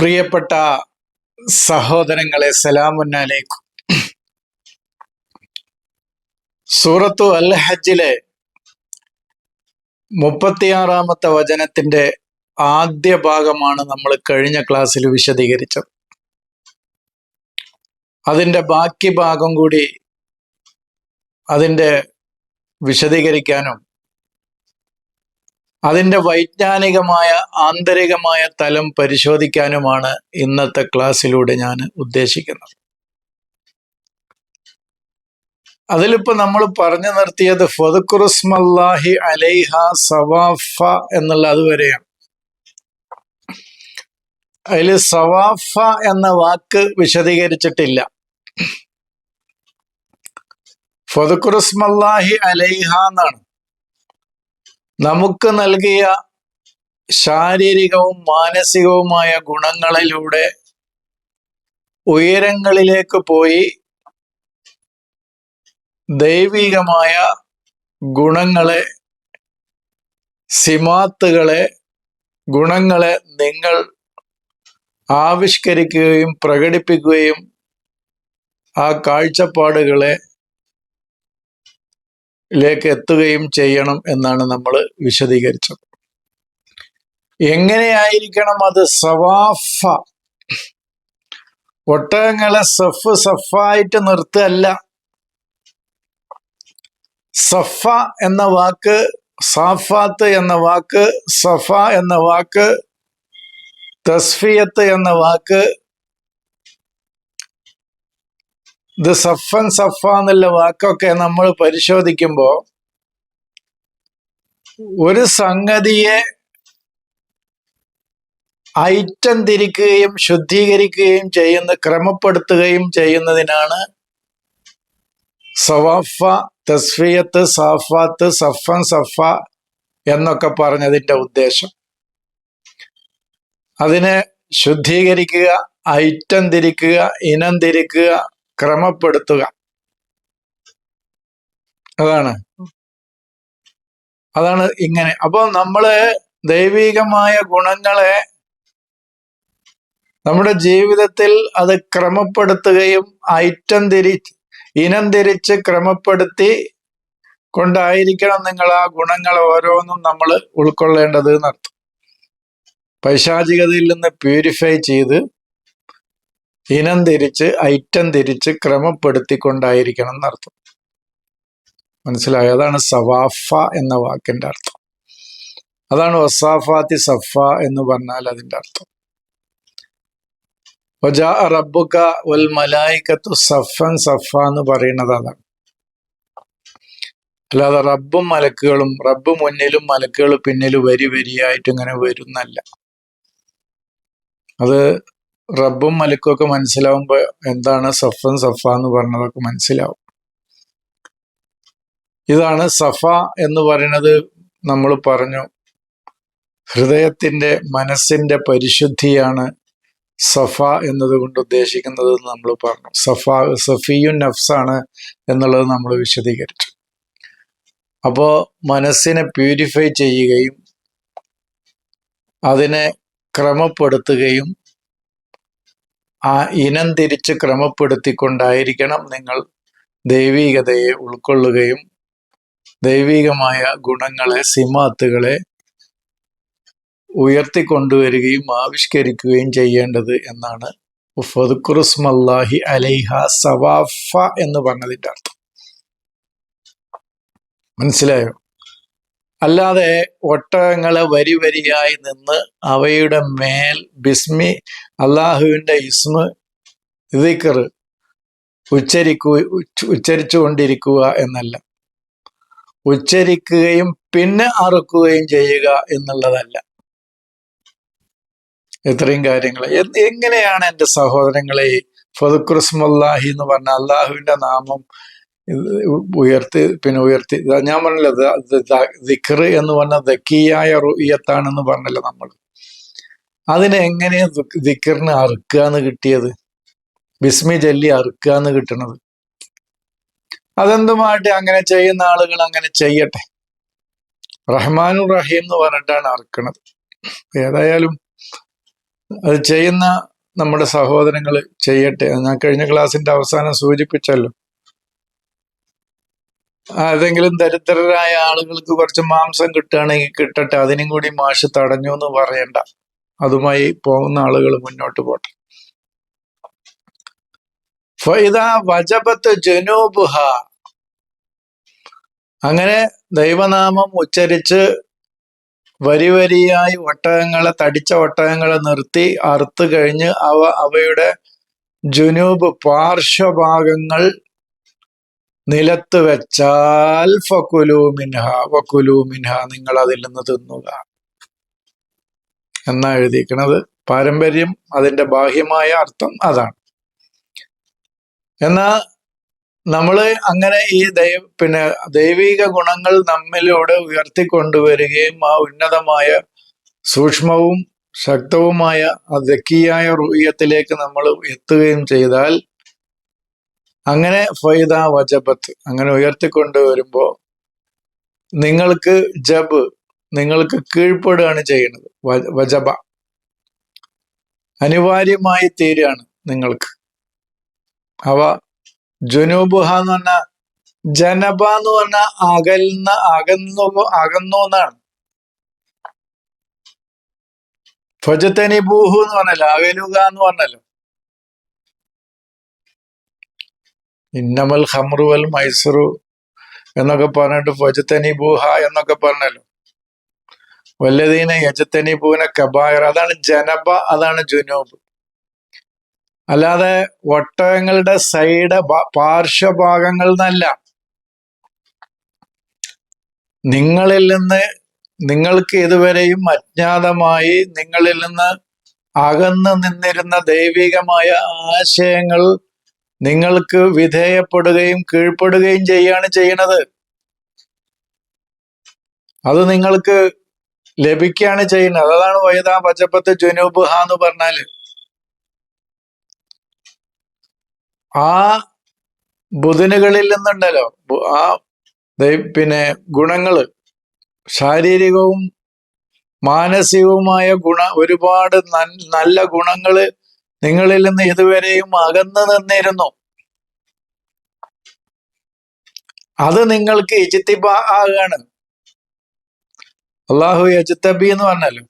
പ്രിയപ്പെട്ട സഹോദരങ്ങളെ സലാമുന്നാലേക്കും. സൂറത്തു അൽ ഹജ്ജിലെ മുപ്പത്തിയാറാമത്തെ വചനത്തിന്റെ ആദ്യ ഭാഗമാണ് നമ്മൾ കഴിഞ്ഞ ക്ലാസ്സിൽ വിശദീകരിച്ചത്. അതിന്റെ ബാക്കി ഭാഗം കൂടി അതിന്റെ വിശദീകരിക്കാനും അതിന്റെ വൈജ്ഞാനികമായ ആന്തരികമായ തലം പരിശോധിക്കാനുമാണ് ഇന്നത്തെ ക്ലാസ്സിലൂടെ ഞാൻ ഉദ്ദേശിക്കുന്നത്. അതിലിപ്പോ നമ്മൾ പറഞ്ഞു നിർത്തിയത് ഫതുക്കുറുസ്മല്ലാഹി അലൈഹ സവാഫ എന്നുള്ള അതുവരെയാണ് അതിൽ സവാഫ എന്ന വാക്ക് വിശദീകരിച്ചിട്ടില്ല. ഫതുക്കുറുസ്മല്ലാഹി അലൈഹ എന്നാണ്. നമുക്ക് നൽകിയ ശാരീരികവും മാനസികവുമായ ഗുണങ്ങളിലൂടെ ഉയരങ്ങളിലേക്ക് പോയി ദൈവികമായ ഗുണങ്ങളെ സിമാത്തുകളെ ഗുണങ്ങളെ നിങ്ങൾ ആവിഷ്കരിക്കുകയും പ്രകടിപ്പിക്കുകയും ആ കാഴ്ചപ്പാടുകളെ ലേക്ക് എത്തുകയും ചെയ്യണം എന്നാണ് നമ്മൾ വിശദീകരിച്ചത്. എങ്ങനെയായിരിക്കണം അത്? സവാഫ. ഒട്ടകങ്ങളെ സഫ് സഫായിട്ട് നിർത്തല്ല സഫ എന്ന വാക്ക് സാഫാത്ത് എന്ന വാക്ക് സഫ എന്ന വാക്ക് തസ്ഫിയത്ത് എന്ന വാക്ക് ഇത് സഫൻ സഫ എന്നുള്ള വാക്കൊക്കെ നമ്മൾ പരിശോധിക്കുമ്പോൾ ഒരു സംഗതിയെ ഐറ്റം തിരിക്കുകയും ശുദ്ധീകരിക്കുകയും ചെയ്യുന്ന ക്രമപ്പെടുത്തുകയും ചെയ്യുന്നതിനാണ് സവാഫ തസ്ഫിയത്ത് സാഫാത്ത് സഫൻ സഫ എന്നൊക്കെ പറഞ്ഞതിന്റെ ഉദ്ദേശം. അതിനെ ശുദ്ധീകരിക്കുക ഐറ്റം തിരിക്കുക ഇനം തിരിക്കുക ക്രമപ്പെടുത്തുക. അതാണ്. അതാണ് ഇങ്ങനെ. അപ്പൊ നമ്മൾ ദൈവികമായ ഗുണങ്ങളെ നമ്മുടെ ജീവിതത്തിൽ അത് ക്രമപ്പെടുത്തുകയും ഐറ്റം തിരി ഇനം തിരിച്ച് ക്രമപ്പെടുത്തി കൊണ്ടായിരിക്കണം നിങ്ങൾ ആ ഗുണങ്ങൾ ഓരോന്നും നമ്മൾ ഉൾക്കൊള്ളേണ്ടത് എന്നർത്ഥം പൈശാചികതയിൽ നിന്ന് പ്യൂരിഫൈ ചെയ്ത് ഇനം തിരിച്ച് ഐറ്റം തിരിച്ച് ക്രമപ്പെടുത്തിക്കൊണ്ടായിരിക്കണം എന്നർത്ഥം. മനസ്സിലായോ? അതാണ് സവാഫ എന്ന വാക്കിന്റെ അർത്ഥം. അതാണ് വസാഫാത്തി സഫ എന്ന് പറഞ്ഞാൽ അതിന്റെ അർത്ഥം. വജാ റബ്ബുക വൽ മലായിക്കത്തു സഫൻ സഫ എന്ന് പറയുന്നത് അതാണ്. അല്ലാതെ റബ്ബും മലക്കുകളും റബ്ബ് മുന്നിലും മലക്കുകൾ പിന്നിലും വരി വരിയായിട്ട് ഇങ്ങനെ വരുന്നല്ല. അത് റബ്ബും മലക്കും ഒക്കെ മനസ്സിലാവുമ്പോൾ എന്താണ് സഫൻ സഫ എന്ന് പറഞ്ഞതൊക്കെ മനസ്സിലാവും. ഇതാണ് സഫ എന്ന് പറയുന്നത് നമ്മൾ പറഞ്ഞു. ഹൃദയത്തിന്റെ മനസ്സിന്റെ പരിശുദ്ധിയാണ് സഫ എന്നതുകൊണ്ട് ഉദ്ദേശിക്കുന്നത് നമ്മൾ പറഞ്ഞു. സഫ സഫിയുൻ നഫ്സാണ് എന്നുള്ളത് നമ്മൾ വിശദീകരിച്ചു. അപ്പോൾ മനസ്സിനെ പ്യൂരിഫൈ ചെയ്യുകയും അതിനെ ക്രമപ്പെടുത്തുകയും ആ ഇനം തിരിച്ച് ക്രമപ്പെടുത്തിക്കൊണ്ടായിരിക്കണം നിങ്ങൾ ദൈവീകതയെ ഉൾക്കൊള്ളുകയും ദൈവീകമായ ഗുണങ്ങളെ സിമാത്തുകളെ ഉയർത്തിക്കൊണ്ടുവരികയും ആവിഷ്കരിക്കുകയും ചെയ്യേണ്ടത് എന്നാണ്. ഫതുക്കുറുസ്മല്ലാഹി അലൈഹ സവാഫ എന്ന് പറഞ്ഞതിന്റെ അർത്ഥം. മനസ്സിലായോ? അല്ലാതെ ഒട്ടകങ്ങളെ വരി വരിയായി നിന്ന് അവയുടെ മേൽ ബിസ്മി അള്ളാഹുവിന്റെ ഇസ്മ ദിക്കർ ഉച്ചരിക്കു ഉച്ചരിച്ചു കൊണ്ടിരിക്കുക എന്നല്ല. ഉച്ചരിക്കുകയും പിന്നെ അറുക്കുകയും ചെയ്യുക എന്നുള്ളതല്ല. ഇത്രയും കാര്യങ്ങൾ എങ്ങനെയാണ് എന്റെ സഹോദരങ്ങളെ ഫതുക്രിസ്മുല്ലാഹി എന്ന് പറഞ്ഞ അള്ളാഹുവിന്റെ നാമം ഉയർത്തി പിന്നെ ഉയർത്തി. ഞാൻ പറഞ്ഞല്ലോ ദിഖർ എന്ന് പറഞ്ഞ ദക്കിയായ റുയത്താണെന്ന് പറഞ്ഞല്ലോ നമ്മൾ? അതിനെ ദിക്കറിന് അറുക്കുക എന്ന് കിട്ടിയത്? ബിസ്മി ചൊല്ലി അറുക്കുക എന്ന് കിട്ടണത്. അതെന്തുമായിട്ട് അങ്ങനെ ചെയ്യുന്ന ആളുകൾ അങ്ങനെ ചെയ്യട്ടെ? റഹ്മാനു റഹീം എന്ന് പറഞ്ഞിട്ടാണ് അറുക്കണത്. ഏതായാലും അത് ചെയ്യുന്ന നമ്മുടെ സഹോദരങ്ങൾ ചെയ്യട്ടെ. ഞാൻ കഴിഞ്ഞ ക്ലാസ്സിന്റെ അവസാനം സൂചിപ്പിച്ചല്ലോ. ഏതെങ്കിലും ദരിദ്രരായ ആളുകൾക്ക് കുറച്ച് മാംസം കിട്ടുകയാണെങ്കിൽ കിട്ടട്ടെ അതിനും കൂടി മാഷ് തടഞ്ഞു എന്ന് പറയണ്ട. അതുമായി പോകുന്ന ആളുകൾ മുന്നോട്ട് പോട്ടെ. ഫൈദ വജപത്ത് ജനൂബുഹ. അങ്ങനെ ദൈവനാമം ഉച്ചരിച്ച് വരി വരിയായി ഒട്ടകങ്ങളെ തടിച്ച ഒട്ടകങ്ങളെ നിർത്തി അറുത്ത് കഴിഞ്ഞ് അവ അവയുടെ ജുനൂബ് പാർശ്വഭാഗങ്ങൾ നിലത്ത് വെച്ചാൽ ഫക്കുലു മിൻഹ വക്കുലു മിൻഹ നിങ്ങൾ അതിൽ നിന്ന് തിന്നുക. എന്നാ എഴുതിയിരിക്കുന്നത് പാരമ്പര്യം അതിന്റെ ബാഹ്യമായ അർത്ഥം അതാണ്. എന്നാ നമ്മൾ അങ്ങനെ ഈ ദൈവ പിന്നെ ദൈവിക ഗുണങ്ങൾ നമ്മിലൂടെ ഉയർത്തിക്കൊണ്ടുവരികയും ആ ഉന്നതമായ സൂക്ഷ്മവും ശക്തവുമായ ആ ദക്കിയായ റൂയത്തിലേക്ക് നമ്മൾ എത്തുകയും ചെയ്താൽ അങ്ങനെ ഫൈദ വജബത്ത് അങ്ങനെ ഉയർത്തിക്കൊണ്ട് വരുമ്പോ നിങ്ങൾക്ക് ജബ് നിങ്ങൾക്ക് കീഴ്പ്പെടുകയാണ് ചെയ്യുന്നത്. വജബ. അനിവാര്യമായി തീരുകയാണ് നിങ്ങൾക്ക്. അവ ജുനൂബുഹ എന്ന് പറഞ്ഞ ജനബ എന്ന് പറഞ്ഞ അകൽന്ന അകന്നു അകന്നു എന്നാണ്. ഫജത്തനി ബൂഹു എന്ന് പറഞ്ഞല്ലോ അകലുക എന്ന് പറഞ്ഞല്ലോ. ഇന്നമൽ ഹമ്രുവൽ മൈസറു എന്നൊക്കെ പറഞ്ഞിട്ട് ഫജത്തനി ബൂഹ എന്നൊക്കെ പറഞ്ഞല്ലോ. വല്ലതീന യജത്തനി പൂന കബായർ അതാണ് ജനബ അതാണ് ജുനോബ്. അല്ലാതെ ഒട്ടകങ്ങളുടെ സൈഡ് പാർശ്വഭാഗങ്ങൾ എന്നല്ല. നിങ്ങളിൽ നിന്ന് നിങ്ങൾക്ക് ഇതുവരെയും അജ്ഞാതമായി നിങ്ങളിൽ നിന്ന് അകന്നു നിന്നിരുന്ന ദൈവികമായ ആശയങ്ങൾ നിങ്ങൾക്ക് വിധേയപ്പെടുകയും കീഴ്പ്പെടുകയും ചെയ്യാണ് ചെയ്യണത്. അത് നിങ്ങൾക്ക് ലഭിക്കുകയാണ് ചെയ്യുന്നത്. അതാണ് വൈദാ പച്ചപ്പത്ത് ജുനൂബ് ഹാ എന്ന് പറഞ്ഞാൽ. ആ ബുധനുകളിൽ നിന്നുണ്ടല്ലോ. ആ പിന്നെ ഗുണങ്ങൾ. ശാരീരികവും മാനസികവുമായ ഗുണ ഒരുപാട് നല്ല ഗുണങ്ങൾ നിങ്ങളിൽ നിന്ന് ഇതുവരെയും അകന്നു നിന്നിരുന്നു. അത് നിങ്ങൾക്ക് ഇജിത്തിബ ആകാണ് അള്ളാഹു യജിത്തബി എന്ന് പറഞ്ഞല്ലോ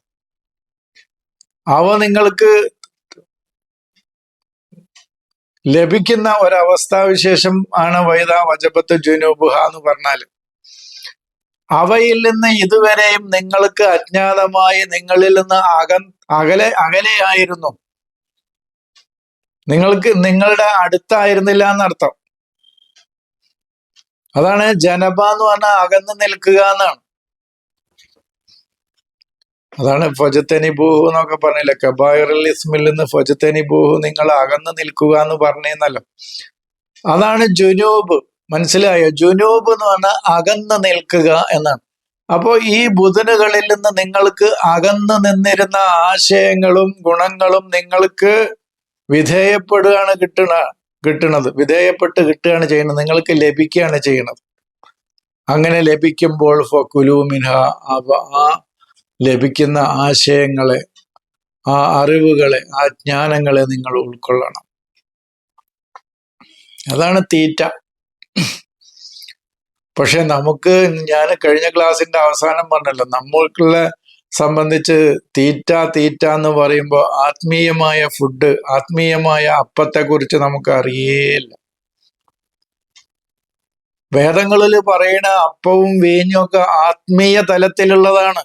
അവ നിങ്ങൾക്ക് ലഭിക്കുന്ന ഒരവസ്ഥാവിശേഷം ആണ് വൈദ വജപത്ത് ജുനൂബുഹ എന്ന് പറഞ്ഞാൽ അവയിൽ നിന്ന് ഇതുവരെയും നിങ്ങൾക്ക് അജ്ഞാതമായി നിങ്ങളിൽ നിന്ന് അക അകലെ അകലെയായിരുന്നു. നിങ്ങൾക്ക് നിങ്ങളുടെ അടുത്തായിരുന്നില്ല എന്നർത്ഥം അതാണ് ജനബ എന്ന് പറഞ്ഞാൽ അകന്ന് നിൽക്കുക എന്നാണ്. അതാണ് ഫജത്തനി ബൂഹു എന്നൊക്കെ പറഞ്ഞില്ലേ? കബായറൽ നിന്ന് ഫജത്തനി ബൂഹു നിങ്ങൾ അകന്ന് നിൽക്കുക എന്ന് പറഞ്ഞല്ലോ അതാണ് ജുനൂബ്. മനസ്സിലായോ? ജുനൂബ് എന്ന് പറഞ്ഞാൽ അകന്ന് നിൽക്കുക എന്നാണ്. അപ്പോൾ ഈ ബുധനുകളിൽ നിന്ന് നിങ്ങൾക്ക് അകന്ന് നിന്നിരുന്ന ആശയങ്ങളും ഗുണങ്ങളും നിങ്ങൾക്ക് വിധേയപ്പെടുകയാണ് കിട്ടണ കിട്ടണത്. വിധേയപ്പെട്ട് കിട്ടുകയാണ് ചെയ്യുന്നത്. നിങ്ങൾക്ക് ലഭിക്കുകയാണ് ചെയ്യുന്നത്. അങ്ങനെ ലഭിക്കുമ്പോൾ ഫക്കുലൂമിൻഹ ആ ലഭിക്കുന്ന ആശയങ്ങളെ ആ അറിവുകളെ ആ ജ്ഞാനങ്ങളെ നിങ്ങൾ ഉൾക്കൊള്ളണം. അതാണ് തീറ്റ. പക്ഷെ നമുക്ക് ഞാൻ കഴിഞ്ഞ ക്ലാസ്സിന്റെ അവസാനം പറഞ്ഞല്ലോ നമ്മൾക്കുള്ള സംബന്ധിച്ച് തീറ്റ തീറ്റ എന്ന് പറയുമ്പോൾ ആത്മീയമായ ഫുഡ് ആത്മീയമായ അപ്പത്തെക്കുറിച്ച് നമുക്ക് അറിയേയില്ല. വേദങ്ങളിൽ പറയുന്ന അപ്പവും വേഞ്ഞൊക്കെ ഒക്കെ ആത്മീയ തലത്തിലുള്ളതാണ്.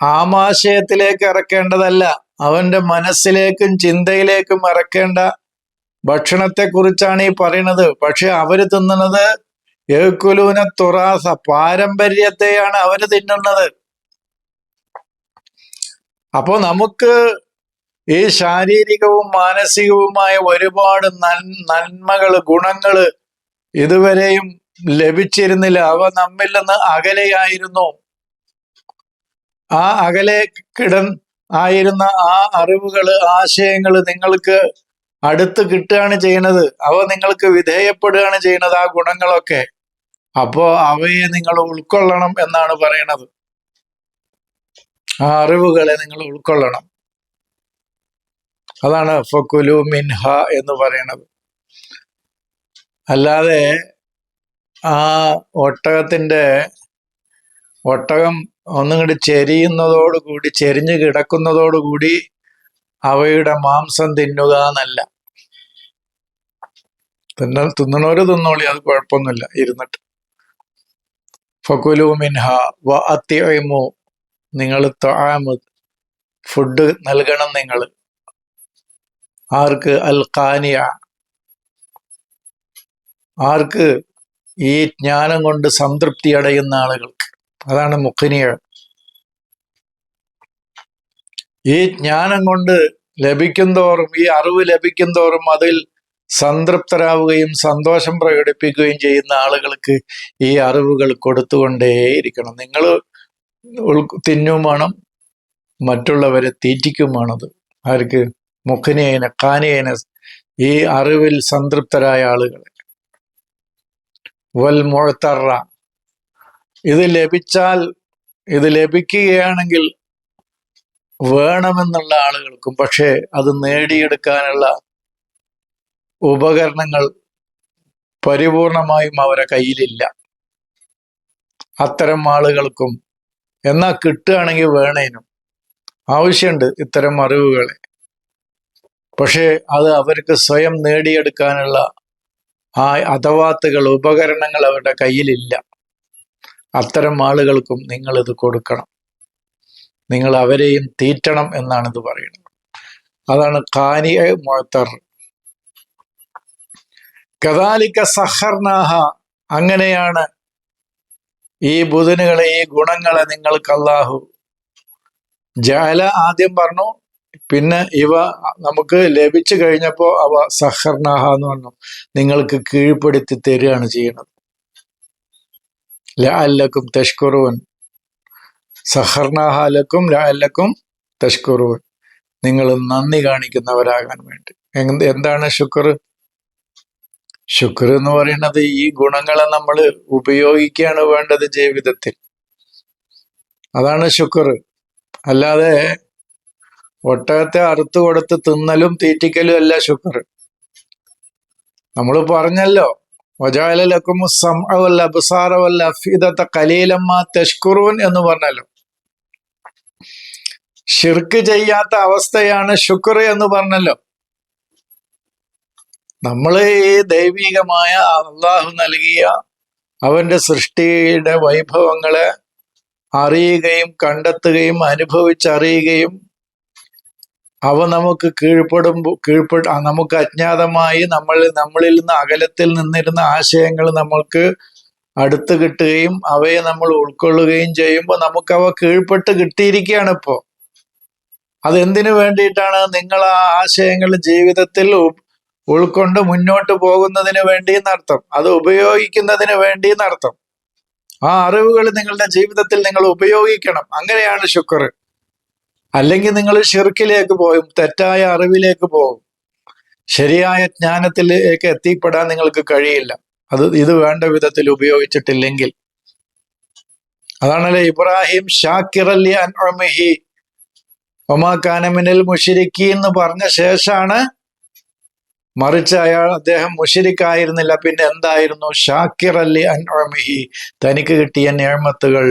ആമാശയത്തിലേക്ക് ഇറക്കേണ്ടതല്ല അവന്റെ മനസ്സിലേക്കും ചിന്തയിലേക്കും ഇറക്കേണ്ട ഭക്ഷണത്തെക്കുറിച്ചാണ് ഈ പറയുന്നത്. പക്ഷെ അവർ തിന്നുന്നത് ഏക്കുലൂന തുറാസ പാരമ്പര്യത്തെയാണ് അവർ തിന്നുന്നത്. അപ്പോ നമുക്ക് ഈ ശാരീരികവും മാനസികവുമായ ഒരുപാട് നന്മകൾ ഗുണങ്ങൾ ഇതുവരെയും ലഭിച്ചിരുന്നില്ല. അവ നമ്മിൽ നിന്ന് അകലെയായിരുന്നു. ആ അകലെ കിടൻ ആയിരുന്ന ആ അറിവുകൾ ആശയങ്ങൾ നിങ്ങൾക്ക് അടുത്ത് കിട്ടുകയാണ് ചെയ്യുന്നത് അവ നിങ്ങൾക്ക് വിധേയപ്പെടുകയാണ് ചെയ്യുന്നത് ആ ഗുണങ്ങളൊക്കെ. അപ്പോ അവയെ നിങ്ങൾ ഉൾക്കൊള്ളണം എന്നാണ് പറയണത്. ആ അറിവുകളെ നിങ്ങൾ ഉൾക്കൊള്ളണം. അതാണ് ഫക്കുലു മിൻഹ എന്ന് പറയുന്നത്. അല്ലാതെ ആ ഒട്ടകത്തിന്റെ ഒട്ടകം ഒന്നുകൂടി ചെരിയുന്നതോടുകൂടി ചെരിഞ്ഞു കിടക്കുന്നതോടുകൂടി അവയുടെ മാംസം തിന്നുക എന്നല്ല. തിന്ന തിന്നണോര് തിന്നോളി അത് കുഴപ്പമൊന്നുമില്ല ഇരുന്നിട്ട്. ഫക്കുലു മിൻഹ വ അത്യമു നിങ്ങൾ തൊഴാമ് ഫുഡ് നൽകണം നിങ്ങൾ. ആർക്ക്? അൽ ഖാനിയ. ആർക്ക്? ഈ ജ്ഞാനം കൊണ്ട് സംതൃപ്തി അടയുന്ന ആളുകൾക്ക് അതാണ് മുഖനിയ ഈ ജ്ഞാനം കൊണ്ട് ലഭിക്കുന്തോറും ഈ അറിവ് ലഭിക്കുന്തോറും അതിൽ സംതൃപ്തരാവുകയും സന്തോഷം പ്രകടിപ്പിക്കുകയും ചെയ്യുന്ന ആളുകൾക്ക് ഈ അറിവുകൾ കൊടുത്തുകൊണ്ടേയിരിക്കണം. നിങ്ങൾ തിന്നും വേണം. മറ്റുള്ളവരെ തീറ്റിക്കും വേണത് ആർക്ക്? മുഖനേന കാനേന ഈ അറിവിൽ സംതൃപ്തരായ ആളുകളെ. വൽ മുഴത്തറ ഇത് ലഭിച്ചാൽ ഇത് ലഭിക്കുകയാണെങ്കിൽ വേണമെന്നുള്ള ആളുകൾക്കും പക്ഷേ അത് നേടിയെടുക്കാനുള്ള ഉപകരണങ്ങൾ പരിപൂർണമായും അവരെ കയ്യിലില്ല. അത്തരം ആളുകൾക്കും എന്നാ കിട്ടുകയാണെങ്കിൽ വേണേനും. ആവശ്യമുണ്ട് ഇത്തരം അറിവുകളെ. പക്ഷേ അത് അവർക്ക് സ്വയം നേടിയെടുക്കാനുള്ള ആ അഥവാത്തുകൾ ഉപകരണങ്ങൾ അവരുടെ കയ്യിലില്ല. അത്തരം ആളുകൾക്കും നിങ്ങൾ ഇത് കൊടുക്കണം. നിങ്ങൾ അവരെയും തീറ്റണം എന്നാണ് ഇത് പറയുന്നത്. അതാണ് കാനിയ മുഴത്തർ കദാലിക്ക സഹർനാഹ അങ്ങനെയാണ് ഈ ബുധനുകളെ ഈ ഗുണങ്ങളെ നിങ്ങൾക്ക് അള്ളാഹു ജാല ആദ്യം പറഞ്ഞു പിന്നെ ഇവ നമുക്ക് ലഭിച്ചു കഴിഞ്ഞപ്പോൾ അവ സഹർണാഹ എന്ന് പറഞ്ഞു. നിങ്ങൾക്ക് കീഴ്പ്പെടുത്തി തരികയാണ് ചെയ്യുന്നത്. ലഅല്ലക്കും തഷ്കുറുവൻ. സഹർണാഹാലക്കും ലഅല്ലക്കും തഷ്കുറുവൻ. നിങ്ങൾ നന്ദി കാണിക്കുന്നവരാകാൻ വേണ്ടി. എന്താണ് ശുക്ർ? ശുക്ർ എന്ന് പറയുന്നത് ഈ ഗുണങ്ങളെ നമ്മൾ ഉപയോഗിക്കുകയാണ് വേണ്ടത് ജീവിതത്തിൽ. അതാണ് ശുക്ർ. അല്ലാതെ ഒട്ടകത്തെ അറുത്തു കൊടുത്ത് തിന്നലും തീറ്റിക്കലും അല്ല ശുക്ർ. നമ്മൾ പറഞ്ഞല്ലോ തെഷ്കുറൂൻ എന്ന് പറഞ്ഞല്ലോ. ഷിർക്ക് ചെയ്യാത്ത അവസ്ഥയാണ് ശുക്ർ എന്ന് പറഞ്ഞല്ലോ. നമ്മൾ ഈ ദൈവികമായ അള്ളാഹു നൽകിയ അവന്റെ സൃഷ്ടിയുടെ വൈഭവങ്ങളെ അറിയുകയും കണ്ടെത്തുകയും അനുഭവിച്ചറിയുകയും അവ നമുക്ക് കീഴ്പ്പെടുമ്പോൾ കീഴ്പ്പെട നമുക്ക് അജ്ഞാതമായി നമ്മൾ നമ്മളിൽ നിന്ന് അകലത്തിൽ നിന്നിരുന്ന ആശയങ്ങൾ നമ്മൾക്ക് അടുത്ത് കിട്ടുകയും അവയെ നമ്മൾ ഉൾക്കൊള്ളുകയും ചെയ്യുമ്പോൾ നമുക്ക് അവ കീഴ്പ്പെട്ട് കിട്ടിയിരിക്കുകയാണ് ഇപ്പോൾ. അതെന്തിനു വേണ്ടിയിട്ടാണ് നിങ്ങൾ ആ ആശയങ്ങൾ ജീവിതത്തിൽ ഉൾക്കൊണ്ട് മുന്നോട്ട് പോകുന്നതിന് വേണ്ടി എന്നർത്ഥം. അത് ഉപയോഗിക്കുന്നതിന് വേണ്ടി എന്നർത്ഥം. ആ അറിവുകൾ നിങ്ങളുടെ ജീവിതത്തിൽ നിങ്ങൾ ഉപയോഗിക്കണം. അങ്ങനെയാണ് ശുക്ർ. അല്ലെങ്കിൽ നിങ്ങൾ ഷിർക്കിലേക്ക് പോകും തെറ്റായ അറിവിലേക്ക് പോകും ശരിയായ ജ്ഞാനത്തിലേക്ക് എത്തിപ്പെടാൻ നിങ്ങൾക്ക് കഴിയില്ല. അത് ഇത് വേണ്ട വിധത്തിൽ ഉപയോഗിച്ചിട്ടില്ലെങ്കിൽ. അതാണല്ലേ ഇബ്രാഹിം ഷാക്കിർ അലി ഒമാ കാനമിനൽ മുഷിരിക്കി എന്ന് പറഞ്ഞ ശേഷമാണ് മറിച്ച് അയാൾ അദ്ദേഹം മുഷിരിക്കായിരുന്നില്ല. പിന്നെ എന്തായിരുന്നു? ഷാക്കിർ അലി അൻഹി തനിക്ക് കിട്ടിയ നിയമത്തുകൾ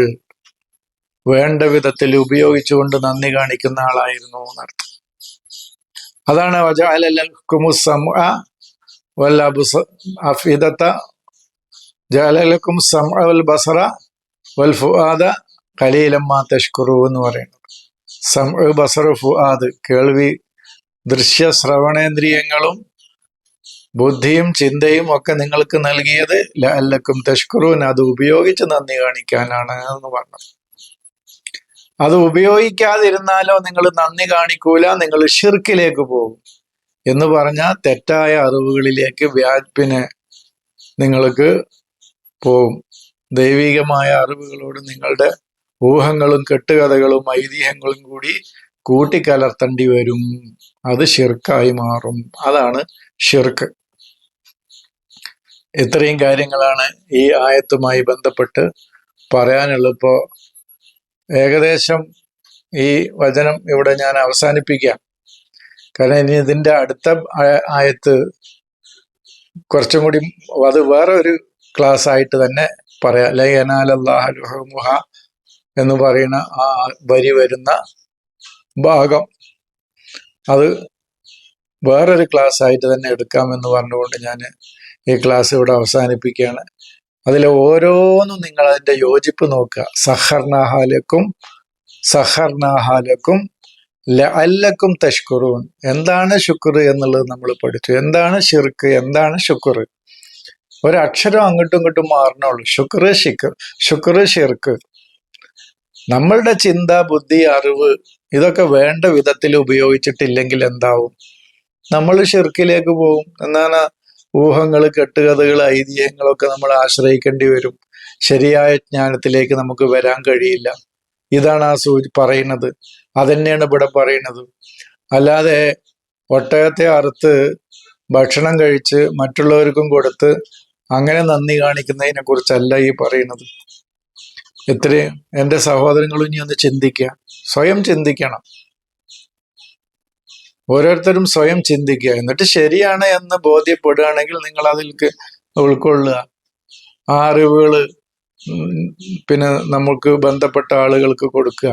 വേണ്ട വിധത്തിൽ ഉപയോഗിച്ചുകൊണ്ട് നന്ദി കാണിക്കുന്ന ആളായിരുന്നു എന്നർത്ഥം. അതാണ് ജാലലക്കും ബസറ ഫുആദ കലീലമ്മ തഷ്കുറു എന്ന് പറയുന്നത്. സം ബസറ ഫുആദ് കേൾവി ദൃശ്യ ശ്രവണേന്ദ്രിയങ്ങളും ബുദ്ധിയും ചിന്തയും ഒക്കെ നിങ്ങൾക്ക് നൽകിയത് ലല്ലക്കും തഷ്കുറുവിന് അത് ഉപയോഗിച്ച് നന്ദി കാണിക്കാനാണ് എന്ന് പറഞ്ഞു. അത് ഉപയോഗിക്കാതിരുന്നാലോ നിങ്ങൾ നന്ദി കാണിക്കൂല നിങ്ങൾ ഷിർക്കിലേക്ക് പോകും. എന്ന് പറഞ്ഞാൽ തെറ്റായ അറിവുകളിലേക്ക് വ്യാപിന് നിങ്ങൾക്ക് പോവും. ദൈവികമായ അറിവുകളോട് നിങ്ങളുടെ ഊഹങ്ങളും കെട്ടുകഥകളും ഐതിഹ്യങ്ങളും കൂടി കൂട്ടിക്കലർത്തേണ്ടി വരും. അത് ഷിർക്കായി മാറും. അതാണ് ഷിർക്ക് ഇത്രയും കാര്യങ്ങളാണ് ഈ ആയത്തുമായി ബന്ധപ്പെട്ട് പറയാനുള്ളപ്പോൾ ഏകദേശം ഈ വചനം ഇവിടെ ഞാൻ അവസാനിപ്പിക്കാം. കാരണം ഇനി ഇതിന്റെ അടുത്ത ആയത്ത് കുറച്ചും കൂടി അത് വേറെ ഒരു ക്ലാസ് ആയിട്ട് തന്നെ പറയാം. ലയനാലല്ലാഹുഹ എന്ന് പറയുന്ന ആ വരി വരുന്ന ഭാഗം. അത് വേറൊരു ക്ലാസ് ആയിട്ട് തന്നെ എടുക്കാമെന്ന് പറഞ്ഞുകൊണ്ട് ഞാൻ ഈ ക്ലാസ് ഇവിടെ അവസാനിപ്പിക്കുകയാണ്. അതിൽ ഓരോന്നും നിങ്ങൾ അതിന്റെ യോജിപ്പ് നോക്കുക. സഹർണാഹാലക്കും സഹർണാഹാലക്കും ലഅല്ലക്കും തഷ്കുറൂൻ. എന്താണ് ശുക്ർ എന്നുള്ളത് നമ്മൾ പഠിച്ചു. എന്താണ് ഷിർക്ക് എന്താണ് ശുക്ർ? ഒരക്ഷരം അങ്ങോട്ടും ഇങ്ങോട്ടും മാറണുള്ളൂ. ശുക്ർ ഷിക്ക് ശുക്ർ ഷിർക്ക് നമ്മളുടെ ചിന്ത ബുദ്ധി അറിവ് ഇതൊക്കെ വേണ്ട വിധത്തിൽ ഉപയോഗിച്ചിട്ടില്ലെങ്കിൽ എന്താവും? നമ്മൾ ഷിർക്കിലേക്ക് പോകും. എന്നാണ് ഊഹങ്ങൾ കെട്ടുകഥകൾ ഐതിഹ്യങ്ങളൊക്കെ നമ്മൾ ആശ്രയിക്കേണ്ടി വരും. ശരിയായ ജ്ഞാനത്തിലേക്ക് നമുക്ക് വരാൻ കഴിയില്ല. ഇതാണ് ആ സൂചി പറയുന്നത്. അതന്നെയാണ് ഇവിടെ പറയുന്നത്. അല്ലാതെ ഒട്ടകത്തെ അറുത്ത് ഭക്ഷണം കഴിച്ച് മറ്റുള്ളവർക്കും കൊടുത്ത് അങ്ങനെ നന്ദി കാണിക്കുന്നതിനെ കുറിച്ചല്ല ഈ പറയുന്നത്. ഇത്രയും എന്റെ സഹോദരങ്ങളും ഇനി ഒന്ന് ചിന്തിക്കുക. സ്വയം ചിന്തിക്കണം. ഓരോരുത്തരും സ്വയം ചിന്തിക്കുക. എന്നിട്ട് ശരിയാണ് എന്ന് ബോധ്യപ്പെടുകയാണെങ്കിൽ നിങ്ങൾ അതിൽ ഉൾക്കൊള്ളുക. ആ അറിവുകൾ പിന്നെ നമുക്ക് ബന്ധപ്പെട്ട ആളുകൾക്ക് കൊടുക്കുക.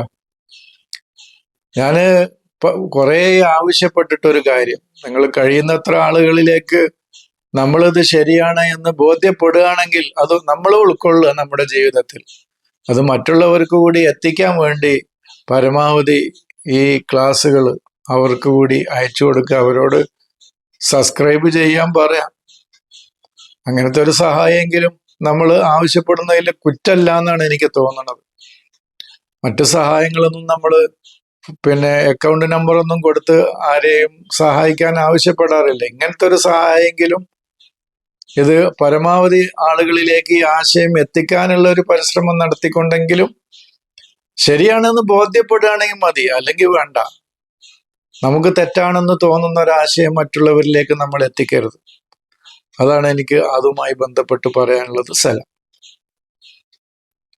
ഞാൻ കുറെ ആവശ്യപ്പെട്ടിട്ടൊരു കാര്യം. നിങ്ങൾ കഴിയുന്നത്ര ആളുകളിലേക്ക് നമ്മളിത് ശരിയാണ് എന്ന് ബോധ്യപ്പെടുകയാണെങ്കിൽ അത് നമ്മൾ ഉൾക്കൊള്ളുക നമ്മുടെ ജീവിതത്തിൽ. അത് മറ്റുള്ളവർക്ക് കൂടി എത്തിക്കാൻ വേണ്ടി പരമാവധി ഈ ക്ലാസ്സുകൾ അവർക്ക് കൂടി അയച്ചു കൊടുക്കുക അവരോട് സബ്സ്ക്രൈബ് ചെയ്യാൻ പറയാം. അങ്ങനത്തെ ഒരു സഹായമെങ്കിലും നമ്മൾ ആവശ്യപ്പെടുന്നതിൽ കുറ്റല്ല എന്നാണ് എനിക്ക് തോന്നുന്നത്. മറ്റു സഹായങ്ങളൊന്നും നമ്മൾ പിന്നെ അക്കൗണ്ട് നമ്പർ ഒന്നും കൊടുത്ത് ആരെയും സഹായിക്കാൻ ആവശ്യപ്പെടാറില്ല. ഇങ്ങനത്തെ ഒരു സഹായമെങ്കിലും ഇത് പരമാവധി ആളുകളിലേക്ക് ഈ ആശയം എത്തിക്കാനുള്ള ഒരു പരിശ്രമം നടത്തിക്കൊണ്ടെങ്കിലും ശരിയാണെന്ന് ബോധ്യപ്പെടുകയാണെങ്കിൽ മതി അല്ലെങ്കിൽ വേണ്ട. നമുക്ക് തെറ്റാണെന്ന് തോന്നുന്ന ഒരാശയം മറ്റുള്ളവരിലേക്ക് നമ്മൾ എത്തിക്കരുത് അതാണ് എനിക്ക് അതുമായി ബന്ധപ്പെട്ട് പറയാനുള്ളത് സലാം.